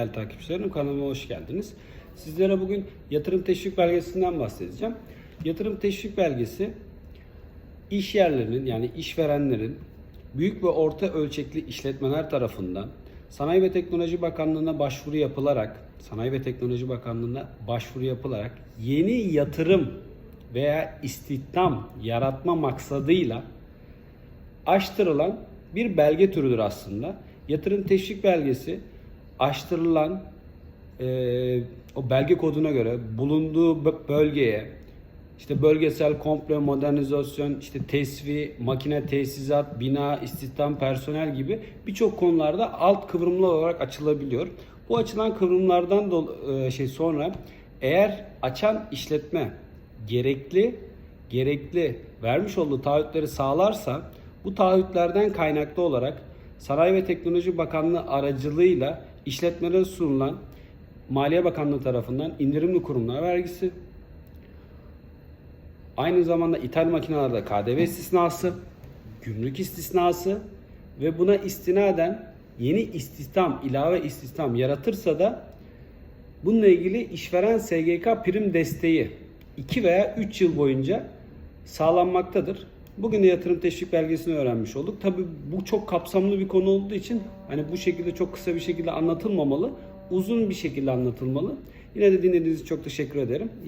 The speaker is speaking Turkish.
Değerli takipçilerim kanalıma hoş geldiniz. Sizlere bugün yatırım teşvik belgesinden bahsedeceğim. Yatırım teşvik belgesi iş yerlerinin yani işverenlerin büyük ve orta ölçekli işletmeler tarafından Sanayi ve Teknoloji Bakanlığı'na başvuru yapılarak Sanayi ve Teknoloji Bakanlığı'na başvuru yapılarak yeni yatırım veya istihdam yaratma maksadıyla açtırılan bir belge türüdür aslında. Yatırım teşvik belgesi açtırılan eee, o belge koduna göre bulunduğu bö- bölgeye işte bölgesel komple modernizasyon, işte tesvi, makine tesisat, bina, istihdam, personel gibi birçok konularda alt kıvrımlı olarak açılabiliyor. Bu açılan kıvrımlardan dol- e, şey sonra eğer açan işletme gerekli gerekli vermiş olduğu taahhütleri sağlarsa bu taahhütlerden kaynaklı olarak Sanayi ve Teknoloji Bakanlığı aracılığıyla işletmelere sunulan Maliye Bakanlığı tarafından indirimli kurumlar vergisi, aynı zamanda ithal makinelerde KDV istisnası, gümrük istisnası ve buna istinaden yeni istihdam, ilave istihdam yaratırsa da bununla ilgili işveren SGK prim desteği 2 veya 3 yıl boyunca sağlanmaktadır. Bugün de yatırım teşvik belgesini öğrenmiş olduk. Tabi bu çok kapsamlı bir konu olduğu için hani bu şekilde çok kısa bir şekilde anlatılmamalı. Uzun bir şekilde anlatılmalı. Yine de dinlediğiniz için çok teşekkür ederim.